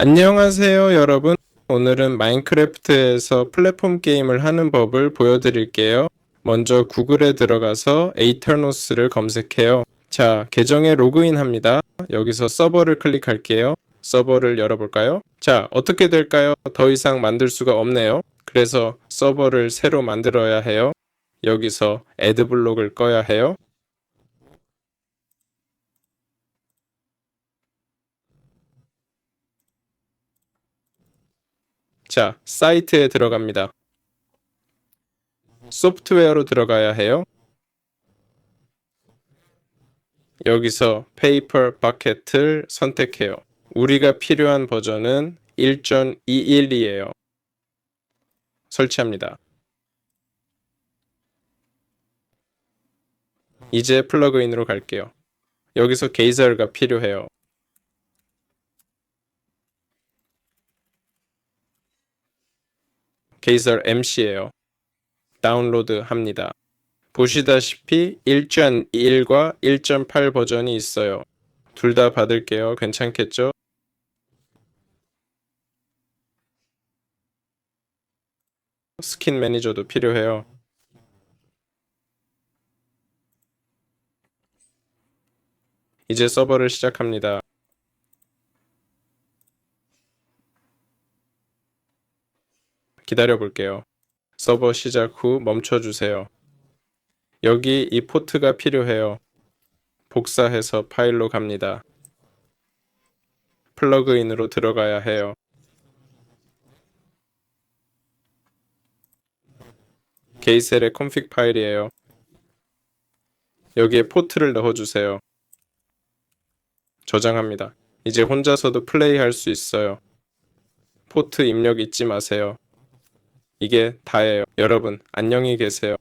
안녕하세요, 여러분. 오늘은 마인크래프트에서 플랫폼 게임을 하는 법을 보여드릴게요. 먼저 구글에 들어가서 에이터노스를 검색해요. 자, 계정에 로그인 합니다. 여기서 서버를 클릭할게요. 서버를 열어볼까요? 자, 어떻게 될까요? 더 이상 만들 수가 없네요. 그래서 서버를 새로 만들어야 해요. 여기서 애드블록을 꺼야 해요. 자, 사이트에 들어갑니다. 소프트웨어로 들어가야 해요. 여기서 페이퍼 바켓을 선택해요. 우리가 필요한 버전은 1.212예요. 설치합니다. 이제 플러그인으로 갈게요. 여기서 게이저가 필요해요. 게이저 MC예요. 다운로드 합니다. 보시다시피 1.1과 1.8 버전이 있어요. 둘 다 받을게요. 괜찮겠죠? 스킨 매니저도 필요해요. 이제 서버를 시작합니다. 기다려 볼게요. 서버 시작 후 멈춰 주세요. 여기 이 포트가 필요해요. 복사해서 파일로 갑니다. 플러그인으로 들어가야 해요. 게이셀의 config 파일이에요. 여기에 포트를 넣어주세요. 저장합니다. 이제 혼자서도 플레이할 수 있어요. 포트 입력 잊지 마세요. 이게 다예요. 여러분, 안녕히 계세요.